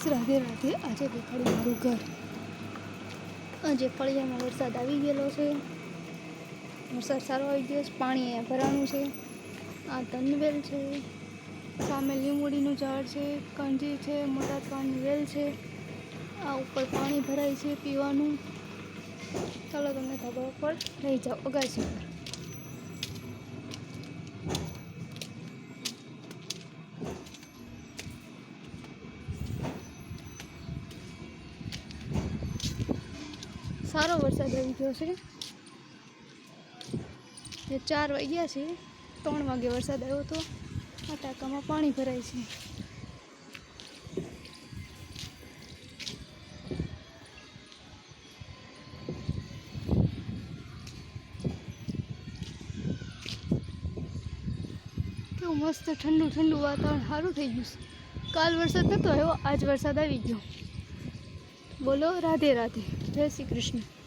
Guys Radhe Radhe. આજે દેખાડ્યું મારું ઘર. આજે ફળિયામાં વરસાદ આવી ગયેલો છે. વરસાદ સારો આવી ગયો છે. પાણી અહીંયા ભરાણું છે. આ તનવેલ છે. સામે લીંબોડીનું ઝાડ છે. કંજી છે. મોટા ત્રણની વેલ છે. આ ઉપર પાણી ભરાય છે પીવાનું. ચાલો તમને ખબર પર લઈ જાઓ. અગાસી પર. સારો વરસાદ આવી ગયો છે. ચાર વાગ્યા છે, ત્રણ વાગે વરસાદ આવ્યો હતો આ ટાંકામાં પાણી ભરાય છે. કેવું મસ્ત ઠંડુ ઠંડુ વાતાવરણ સારું થઈ ગયું છે. કાલ વરસાદ નહોતો આવ્યો, આજ વરસાદ આવી ગયો. બોલો રાધે રાધે. જય શ્રી કૃષ્ણ.